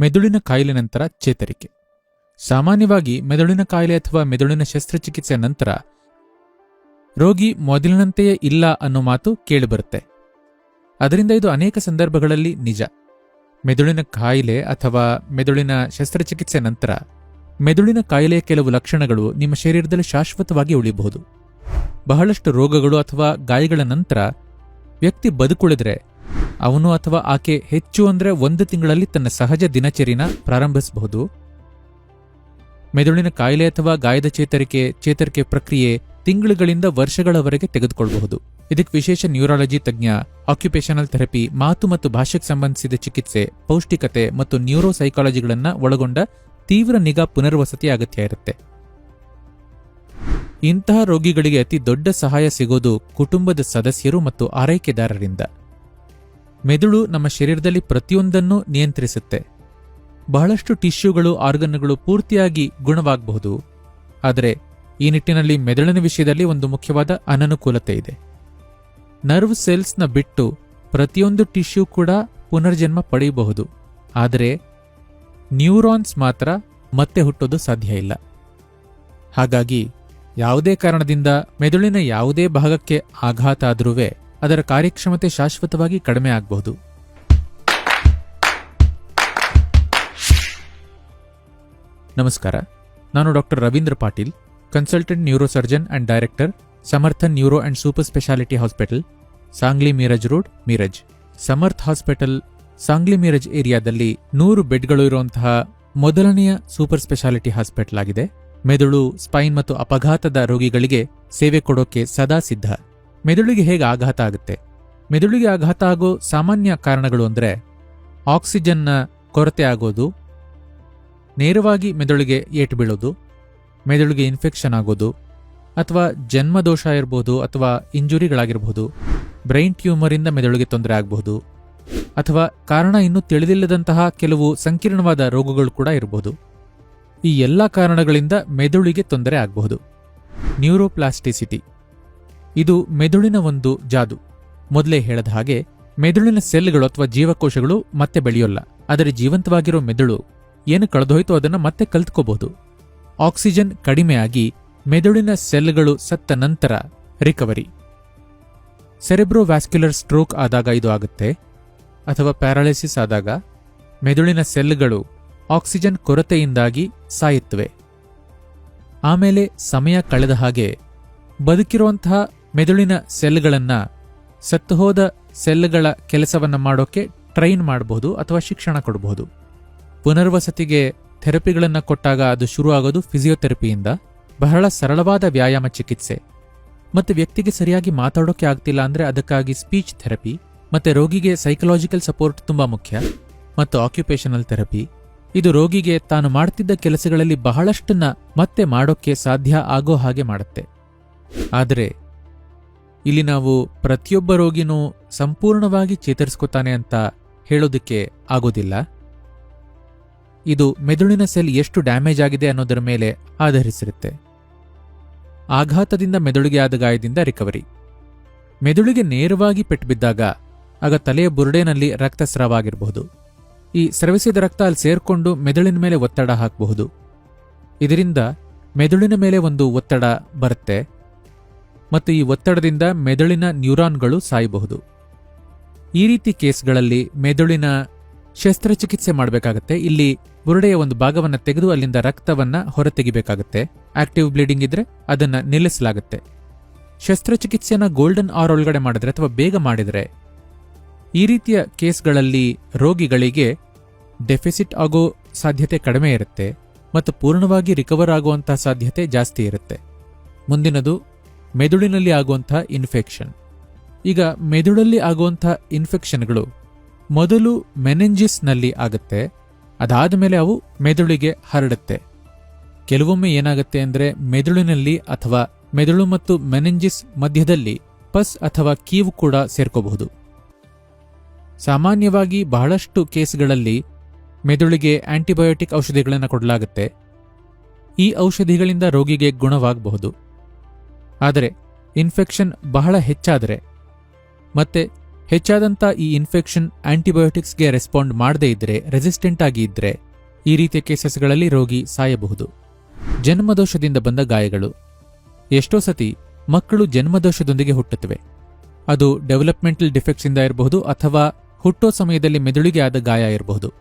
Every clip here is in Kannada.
ಮೆದುಳಿನ ಕಾಯಿಲೆ ನಂತರ ಚೇತರಿಕೆ. ಸಾಮಾನ್ಯವಾಗಿ ಮೆದುಳಿನ ಕಾಯಿಲೆ ಅಥವಾ ಮೆದುಳಿನ ಶಸ್ತ್ರಚಿಕಿತ್ಸೆ ನಂತರ ರೋಗಿ ಮೊದಲಿನಂತೆಯೇ ಇಲ್ಲ ಅನ್ನೋ ಮಾತು ಕೇಳಿಬರುತ್ತೆ. ಅದರಿಂದ ಇದು ಅನೇಕ ಸಂದರ್ಭಗಳಲ್ಲಿ ನಿಜ. ಮೆದುಳಿನ ಕಾಯಿಲೆ ಅಥವಾ ಮೆದುಳಿನ ಶಸ್ತ್ರಚಿಕಿತ್ಸೆ ನಂತರ ಮೆದುಳಿನ ಕಾಯಿಲೆಯ ಕೆಲವು ಲಕ್ಷಣಗಳು ನಿಮ್ಮ ಶರೀರದಲ್ಲಿ ಶಾಶ್ವತವಾಗಿ ಉಳಿಯಬಹುದು ಬಹಳಷ್ಟು ರೋಗಗಳು ಅಥವಾ ಗಾಯಗಳ ನಂತರ ವ್ಯಕ್ತಿ ಬದುಕುಳಿದ್ರೆ ಅವನು ಅಥವಾ ಆಕೆ ಹೆಚ್ಚು ಅಂದ್ರೆ ಒಂದು ತಿಂಗಳಲ್ಲಿ ತನ್ನ ಸಹಜ ದಿನಚರಿನ ಪ್ರಾರಂಭಿಸಬಹುದು. ಮೆದುಳಿನ ಕಾಯಿಲೆ ಅಥವಾ ಗಾಯದ ಚೇತರಿಕೆ ಚೇತರಿಕೆ ಪ್ರಕ್ರಿಯೆ ತಿಂಗಳುಗಳಿಂದ ವರ್ಷಗಳವರೆಗೆ ತೆಗೆದುಕೊಳ್ಳಬಹುದು. ಇದಕ್ಕೆ ವಿಶೇಷ ನ್ಯೂರಾಲಜಿ ತಜ್ಞ ಆಕ್ಯುಪೇಷನಲ್ ಥೆರಪಿ ಮಾತು ಮತ್ತು ಭಾಷೆಗೆ ಸಂಬಂಧಿಸಿದ ಚಿಕಿತ್ಸೆ, ಪೌಷ್ಟಿಕತೆ ಮತ್ತು ನ್ಯೂರೋ ಸೈಕಾಲಜಿಗಳನ್ನ ಒಳಗೊಂಡ ತೀವ್ರ ನಿಗಾ ಪುನರ್ವಸತಿ ಅಗತ್ಯ ಇರುತ್ತೆ. ಇಂತಹ ರೋಗಿಗಳಿಗೆ ಅತಿ ದೊಡ್ಡ ಸಹಾಯ ಸಿಗೋದು ಕುಟುಂಬದ ಸದಸ್ಯರು ಮತ್ತು ಆರೈಕೆದಾರರಿಂದ. ಮೆದುಳು ನಮ್ಮ ಶರೀರದಲ್ಲಿ ಪ್ರತಿಯೊಂದನ್ನು ನಿಯಂತ್ರಿಸುತ್ತೆ. ಬಹಳಷ್ಟು ಟಿಶ್ಯೂಗಳು ಆರ್ಗನ್ಗಳು ಪೂರ್ತಿಯಾಗಿ ಗುಣವಾಗಬಹುದು. ಆದರೆ, ಈ ನಿಟ್ಟಿನಲ್ಲಿ ಮೆದುಳಿನ ವಿಷಯದಲ್ಲಿ ಒಂದು ಮುಖ್ಯವಾದ ಅನನುಕೂಲತೆ ಇದೆ. ನರ್ವ್ ಸೆಲ್ಸ್ನ ಬಿಟ್ಟು ಪ್ರತಿಯೊಂದು ಟಿಶ್ಯೂ ಕೂಡ ಪುನರ್ಜನ್ಮ ಪಡೆಯಬಹುದು. ಆದರೆ, ನ್ಯೂರಾನ್ಸ್ ಮಾತ್ರ ಮತ್ತೆ ಹುಟ್ಟೋದು ಸಾಧ್ಯ ಇಲ್ಲ. ಹಾಗಾಗಿ, ಯಾವುದೇ ಕಾರಣದಿಂದ ಮೆದುಳಿನ ಯಾವುದೇ ಭಾಗಕ್ಕೆ ಆಘಾತ ಆದ್ರೂ ಅದರ ಕಾರ್ಯಕ್ಷಮತೆ ಶಾಶ್ವತವಾಗಿ ಕಡಿಮೆ ಆಗಬಹುದು. ನಮಸ್ಕಾರ. ನಾನು doctor Ravindra Patil, consultant neurosurgeon and director, Samarthan neuro and super speciality hospital, Sangli Miraj road, Miraj. Samarth hospital, Sangli Miraj ಏರಿಯಾದಲ್ಲಿ ನೂರು ಬೆಡ್ಗಳು ಇರುವಂತಹ ಮೊದಲನೆಯ ಸೂಪರ್ ಸ್ಪೆಷಾಲಿಟಿ ಹಾಸ್ಪಿಟಲ್ ಆಗಿದೆ. ಮೆದುಳು, ಸ್ಪೈನ್ ಮತ್ತು ಅಪಘಾತದ ರೋಗಿಗಳಿಗೆ ಸೇವೆ ಕೊಡೋಕೆ ಸದಾ ಸಿದ್ಧ. ಮೆದುಳಿಗೆ ಹೇಗೆ ಆಘಾತ ಆಗುತ್ತೆ? ಮೆದುಳಿಗೆ ಆಘಾತ ಆಗೋ ಸಾಮಾನ್ಯ ಕಾರಣಗಳು ಅಂದರೆ ಆಕ್ಸಿಜನ್ನ ಕೊರತೆ ಆಗೋದು, ನೇರವಾಗಿ ಮೆದುಳಿಗೆ ಏಟು ಬೀಳೋದು, ಮೆದುಳಿಗೆ ಇನ್ಫೆಕ್ಷನ್ ಆಗೋದು, ಅಥವಾ ಜನ್ಮದೋಷ ಇರ್ಬೋದು ಅಥವಾ ಇಂಜುರಿಗಳಾಗಿರಬಹುದು ಬ್ರೈನ್ ಟ್ಯೂಮರಿಂದ ಮೆದುಳಿಗೆ ತೊಂದರೆ ಆಗಬಹುದು ಅಥವಾ ಕಾರಣ ಇನ್ನೂ ತಿಳಿದಿಲ್ಲದಂತಹ ಕೆಲವು ಸಂಕೀರ್ಣವಾದ ರೋಗಗಳು ಕೂಡ ಇರಬಹುದು ಈ ಎಲ್ಲ ಕಾರಣಗಳಿಂದ ಮೆದುಳಿಗೆ ತೊಂದರೆ ಆಗಬಹುದು. ನ್ಯೂರೋಪ್ಲಾಸ್ಟಿಸಿಟಿ. ಇದು ಮೆದುಳಿನ ಒಂದು ಜಾದು. ಮೊದಲೇ ಹೇಳದ ಹಾಗೆ, ಮೆದುಳಿನ ಸೆಲ್ಗಳು ಅಥವಾ ಜೀವಕೋಶಗಳು ಮತ್ತೆ ಬೆಳೆಯೋಲ್ಲ. ಆದರೆ ಜೀವಂತವಾಗಿರೋ ಮೆದುಳು, ಏನು ಕಳೆದೋಯ್ತು ಅದನ್ನು ಮತ್ತೆ ಕಲ್ತ್ಕೋಬಹುದು ಆಕ್ಸಿಜನ್ ಕಡಿಮೆಯಾಗಿ ಮೆದುಳಿನ ಸೆಲ್ಗಳು ಸತ್ತ ನಂತರ ರಿಕವರಿ. ಸೆರೆಬ್ರೋವ್ಯಾಸ್ಕ್ಯುಲರ್ ಸ್ಟ್ರೋಕ್ ಆದಾಗ ಇದು ಆಗುತ್ತೆ, ಅಥವಾ ಪ್ಯಾರಾಲಿಸಿಸ್ ಆದಾಗ ಮೆದುಳಿನ ಸೆಲ್ಗಳು ಆಕ್ಸಿಜನ್ ಕೊರತೆಯಿಂದಾಗಿ ಸಾಯುತ್ತವೆ. ಆಮೇಲೆ ಸಮಯ ಕಳೆದ ಹಾಗೆ ಬದುಕಿರುವಂತಹ ಮೆದುಳಿನ ಸೆಲ್ಗಳನ್ನ ಸತ್ತುಹೋದ ಸೆಲ್ಗಳ ಕೆಲಸವನ್ನ ಮಾಡೋಕೆ ಟ್ರೈನ್ ಮಾಡಬಹುದು ಅಥವಾ ಶಿಕ್ಷಣ ಕೊಡಬಹುದು. ಪುನರ್ವಸತಿಗೆ ಥೆರಪಿಗಳನ್ನು ಕೊಟ್ಟಾಗ ಅದು ಶುರು ಆಗೋದು ಫಿಸಿಯೋಥೆರಪಿಯಿಂದ. ಬಹಳ ಸರಳವಾದ ವ್ಯಾಯಾಮ ಚಿಕಿತ್ಸೆ. ಮತ್ತು ವ್ಯಕ್ತಿಗೆ ಸರಿಯಾಗಿ ಮಾತಾಡೋಕೆ ಆಗ್ತಿಲ್ಲ ಅಂದರೆ ಅದಕ್ಕಾಗಿ ಸ್ಪೀಚ್ ಥೆರಪಿ, ಮತ್ತು ರೋಗಿಗೆ ಸೈಕಲಾಜಿಕಲ್ ಸಪೋರ್ಟ್ ತುಂಬ ಮುಖ್ಯ, ಮತ್ತು ಆಕ್ಯುಪೇಷನಲ್ ಥೆರಪಿ. ಇದು ರೋಗಿಗೆ ತಾನು ಮಾಡ್ತಿದ್ದ ಕೆಲಸಗಳಲ್ಲಿ ಬಹಳಷ್ಟನ್ನ ಮತ್ತೆ ಮಾಡೋಕ್ಕೆ ಸಾಧ್ಯ ಆಗೋ ಹಾಗೆ ಮಾಡುತ್ತೆ. ಆದರೆ ಇಲ್ಲಿ ನಾವು ಪ್ರತಿಯೊಬ್ಬ ರೋಗಿನೂ ಸಂಪೂರ್ಣವಾಗಿ ಚೇತರಿಸ್ಕೊತಾನೆ ಅಂತ ಹೇಳೋದಕ್ಕೆ ಆಗೋದಿಲ್ಲ. ಇದು ಮೆದುಳಿನ ಸೆಲ್ ಎಷ್ಟು ಡ್ಯಾಮೇಜ್ ಆಗಿದೆ ಅನ್ನೋದರ ಮೇಲೆ ಆಧರಿಸಿರುತ್ತೆ. ಆಘಾತದಿಂದ ಮೆದುಳಿಗೆ ಆದ ಗಾಯದಿಂದ ರಿಕವರಿ. ಮೆದುಳಿಗೆ ನೇರವಾಗಿ ಪೆಟ್ಟು ಬಿದ್ದಾಗ ಆಗ ತಲೆಯ ಬುರುಡೆನಲ್ಲಿ ರಕ್ತಸ್ರಾವ ಆಗಿರಬಹುದು ಈ ಸ್ರವಿಸಿದ ರಕ್ತ ಅಲ್ಲಿ ಸೇರ್ಕೊಂಡು ಮೆದುಳಿನ ಮೇಲೆ ಒತ್ತಡ ಹಾಕಬಹುದು. ಇದರಿಂದ ಮೆದುಳಿನ ಮೇಲೆ ಒಂದು ಒತ್ತಡ ಬರುತ್ತೆ. ಮತ್ತು ಈ ಒತ್ತಡದಿಂದ ಮೆದುಳಿನ ನ್ಯೂರಾನ್ಗಳು ಸಾಯಬಹುದು. ಈ ರೀತಿ ಕೇಸ್ಗಳಲ್ಲಿ ಮೆದುಳಿನ ಶಸ್ತ್ರಚಿಕಿತ್ಸೆ ಮಾಡಬೇಕಾಗತ್ತೆ. ಇಲ್ಲಿ ಬುರುಡೆಯ ಒಂದು ಭಾಗವನ್ನ ತೆಗೆದು ಅಲ್ಲಿಂದ ರಕ್ತವನ್ನ ಹೊರತೆಗಿಬೇಕಾಗತ್ತೆ. ಆಕ್ಟಿವ್ ಬ್ಲೀಡಿಂಗ್ ಇದ್ರೆ ಅದನ್ನ ನಿಲ್ಲಿಸಲಾಗುತ್ತೆ. ಶಸ್ತ್ರಚಿಕಿತ್ಸೆಯನ್ನ ಗೋಲ್ಡನ್ ಆರ್ ಒಳಗಡೆ ಮಾಡಿದ್ರೆ ಅಥವಾ ಬೇಗ ಮಾಡಿದ್ರೆ ಈ ರೀತಿಯ ಕೇಸ್ಗಳಲ್ಲಿ ರೋಗಿಗಳಿಗೆ ಡೆಫಿಸಿಟ್ ಆಗೋ ಸಾಧ್ಯತೆ ಕಡಿಮೆ ಇರುತ್ತೆ ಮತ್ತು ಪೂರ್ಣವಾಗಿ ರಿಕವರ್ ಆಗುವಂತಹ ಸಾಧ್ಯತೆ ಜಾಸ್ತಿ ಇರುತ್ತೆ. ಮುಂದಿನದು ಮೆದುಳಿನಲ್ಲಿ ಆಗುವಂಥ ಇನ್ಫೆಕ್ಷನ್ ಈಗ ಮೆದುಳಲ್ಲಿ ಆಗುವಂಥ ಇನ್ಫೆಕ್ಷನ್ಗಳು ಮೊದಲು ಮೆನೆಂಜಿಸ್ನಲ್ಲಿ ಆಗುತ್ತೆ. ಅದಾದ ಮೇಲೆ ಅವು ಮೆದುಳಿಗೆ ಹರಡುತ್ತೆ. ಕೆಲವೊಮ್ಮೆ ಏನಾಗುತ್ತೆ ಅಂದರೆ ಮೆದುಳಿನಲ್ಲಿ ಅಥವಾ ಮೆದುಳು ಮತ್ತು ಮೆನೆಂಜಿಸ್ ಮಧ್ಯದಲ್ಲಿ ಪಸ್ ಅಥವಾ ಕೀವು ಕೂಡ ಸೇರ್ಕೋಬಹುದು. ಸಾಮಾನ್ಯವಾಗಿ ಬಹಳಷ್ಟು ಕೇಸ್ಗಳಲ್ಲಿ ಮೆದುಳಿಗೆ ಆಂಟಿಬಯೋಟಿಕ್ ಔಷಧಿಗಳನ್ನು ಕೊಡಲಾಗುತ್ತೆ. ಈ ಔಷಧಿಗಳಿಂದ ರೋಗಿಗೆ ಗುಣವಾಗಬಹುದು. ಆದರೆ ಇನ್ಫೆಕ್ಷನ್ ಬಹಳ ಹೆಚ್ಚಾದರೆ. ಮತ್ತೆ ಹೆಚ್ಚಾದಂಥ ಈ ಇನ್ಫೆಕ್ಷನ್ ಆಂಟಿಬಯೋಟಿಕ್ಸ್ಗೆ ರೆಸ್ಪಾಂಡ್ ಮಾಡದೇ ಇದ್ರೆ ರೆಸಿಸ್ಟೆಂಟ್ ಆಗಿ ಇದ್ರೆ ಈ ರೀತಿಯ ಕೇಸಸ್ಗಳಲ್ಲಿ ರೋಗಿ ಸಾಯಬಹುದು. ಜನ್ಮದೋಷದಿಂದ ಬಂದ ಗಾಯಗಳು. ಎಷ್ಟೋ ಸತಿ ಮಕ್ಕಳು ಜನ್ಮದೋಷದೊಂದಿಗೆ ಹುಟ್ಟುತ್ತವೆ. ಅದು ಡೆವಲಪ್ಮೆಂಟಲ್ ಡಿಫೆಕ್ಟ್ಸಿಂದ ಇರಬಹುದು ಅಥವಾ ಹುಟ್ಟೋ ಸಮಯದಲ್ಲಿ ಮೆದುಳಿಗೆ ಆದ ಗಾಯ ಇರಬಹುದು.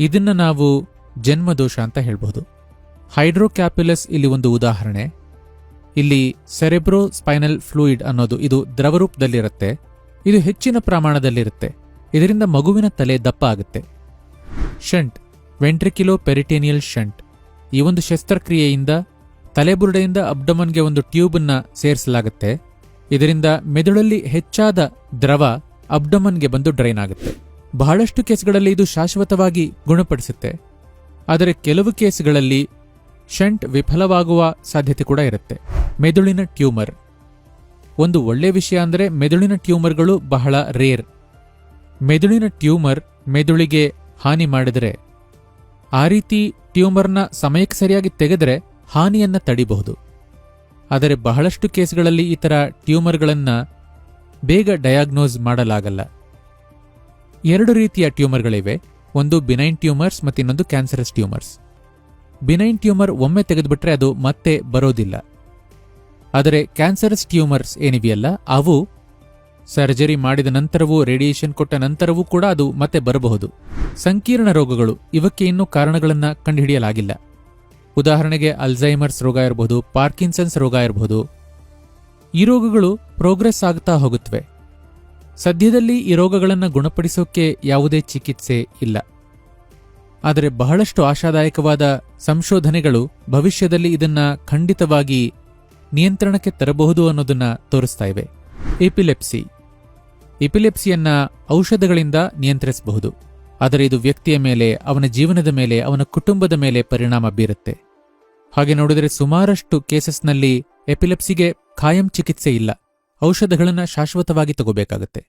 ಇದನ್ನು ನಾವು ಜನ್ಮದೋಷ ಅಂತ ಹೇಳಬಹುದು. ಹೈಡ್ರೋಕ್ಯಾಪ್ಯುಲಸ್ ಇಲ್ಲಿ ಒಂದು ಉದಾಹರಣೆ. ಇಲ್ಲಿ ಸೆರೆಬ್ರೋ ಸ್ಪೈನಲ್ ಫ್ಲೂಯಿಡ್ ಅನ್ನೋದು ಇದು ದ್ರವರೂಪದಲ್ಲಿರುತ್ತೆ. ಇದು ಹೆಚ್ಚಿನ ಪ್ರಮಾಣದಲ್ಲಿರುತ್ತೆ. ಇದರಿಂದ ಮಗುವಿನ ತಲೆ ದಪ್ಪ ಆಗುತ್ತೆ. Shunt, ventriculoperitoneal shunt. ಈ ಒಂದು ಶಸ್ತ್ರಕ್ರಿಯೆಯಿಂದ ತಲೆಬುರುಡೆಯಿಂದ ಅಬ್ಡಮನ್ಗೆ ಒಂದು ಟ್ಯೂಬ್ ಅನ್ನ ಸೇರಿಸಲಾಗುತ್ತೆ. ಇದರಿಂದ ಮೆದುಳಲ್ಲಿ ಹೆಚ್ಚಾದ ದ್ರವ ಅಬ್ಡಮನ್ಗೆ ಬಂದು ಡ್ರೈನ್ ಆಗುತ್ತೆ. ಬಹಳಷ್ಟು ಕೇಸ್ಗಳಲ್ಲಿ ಇದು ಶಾಶ್ವತವಾಗಿ ಗುಣಪಡಿಸುತ್ತೆ. ಆದರೆ ಕೆಲವು ಕೇಸ್ಗಳಲ್ಲಿ ಶಂಟ್ ವಿಫಲವಾಗುವ ಸಾಧ್ಯತೆ ಕೂಡ ಇರುತ್ತೆ. ಮೆದುಳಿನ ಟ್ಯೂಮರ್. ಒಂದು ಒಳ್ಳೆ ವಿಷಯ ಅಂದರೆ ಮೆದುಳಿನ ಟ್ಯೂಮರ್ಗಳು ಬಹಳ ರೇರ್. ಮೆದುಳಿನ ಟ್ಯೂಮರ್ ಮೆದುಳಿಗೆ ಹಾನಿ ಮಾಡಿದರೆ, ಆ ರೀತಿ ಟ್ಯೂಮರ್ನ ಸಮಯಕ್ಕೆ ಸರಿಯಾಗಿ ತೆಗೆದರೆ ಹಾನಿಯನ್ನ ತಡಿಬಹುದು. ಆದರೆ ಬಹಳಷ್ಟು ಕೇಸ್ಗಳಲ್ಲಿ ಈ ಥರ ಟ್ಯೂಮರ್ಗಳನ್ನು ಬೇಗ ಡಯಾಗ್ನೋಸ್ ಮಾಡಲಾಗಲ್ಲ. ಎರಡು ರೀತಿಯ ಟ್ಯೂಮರ್ಗಳಿವೆ. ಒಂದು ಬಿನೈನ್ ಟ್ಯೂಮರ್ಸ್ ಮತ್ತು ಇನ್ನೊಂದು ಕ್ಯಾನ್ಸರಸ್ ಟ್ಯೂಮರ್ಸ್. ಬಿನೈನ್ ಟ್ಯೂಮರ್ ಒಮ್ಮೆ ತೆಗೆದುಬಿಟ್ರೆ ಅದು ಮತ್ತೆ ಬರೋದಿಲ್ಲ. ಆದರೆ ಕ್ಯಾನ್ಸರಸ್ ಟ್ಯೂಮರ್ಸ್ ಏನಿವೆಯಲ್ಲ, ಅವು ಸರ್ಜರಿ ಮಾಡಿದ ನಂತರವೂ ರೇಡಿಯೇಷನ್ ಕೊಟ್ಟ ನಂತರವೂ ಕೂಡ ಅದು ಮತ್ತೆ ಬರಬಹುದು. ಸಂಕೀರ್ಣ ರೋಗಗಳು, ಇವಕ್ಕೆ ಇನ್ನೂ ಕಾರಣಗಳನ್ನು ಕಂಡುಹಿಡಿಯಲಾಗಿಲ್ಲ. ಉದಾಹರಣೆಗೆ ಅಲ್ಝೈಮರ್ಸ್ ರೋಗ ಇರಬಹುದು ಪಾರ್ಕಿನ್ಸನ್ಸ್ ರೋಗ ಇರಬಹುದು ಈ ರೋಗಗಳು ಪ್ರೋಗ್ರೆಸ್ ಆಗ್ತಾ ಹೋಗುತ್ತವೆ. ಸದ್ಯದಲ್ಲಿ ಈ ರೋಗಗಳನ್ನು ಗುಣಪಡಿಸೋಕೆ ಯಾವುದೇ ಚಿಕಿತ್ಸೆ ಇಲ್ಲ. ಆದರೆ ಬಹಳಷ್ಟು ಆಶಾದಾಯಕವಾದ ಸಂಶೋಧನೆಗಳು ಭವಿಷ್ಯದಲ್ಲಿ ಇದನ್ನ ಖಂಡಿತವಾಗಿ ನಿಯಂತ್ರಣಕ್ಕೆ ತರಬಹುದು ಅನ್ನೋದನ್ನ ತೋರಿಸ್ತಾ ಇವೆ. ಎಪಿಲೆಪ್ಸಿ. ಎಪಿಲೆಪ್ಸಿಯನ್ನ ಔಷಧಗಳಿಂದ ನಿಯಂತ್ರಿಸಬಹುದು. ಆದರೆ ಇದು ವ್ಯಕ್ತಿಯ ಮೇಲೆ, ಅವನ ಜೀವನದ ಮೇಲೆ, ಅವನ ಕುಟುಂಬದ ಮೇಲೆ ಪರಿಣಾಮ ಬೀರುತ್ತೆ. ಹಾಗೆ ನೋಡಿದರೆ ಸುಮಾರಷ್ಟು ಕೇಸಸ್ನಲ್ಲಿ ಎಪಿಲೆಪ್ಸಿಗೆ ಖಾಯಂ ಚಿಕಿತ್ಸೆ ಇಲ್ಲ. ಔಷಧಗಳನ್ನು ಶಾಶ್ವತವಾಗಿ ತಗೋಬೇಕಾಗತ್ತೆ.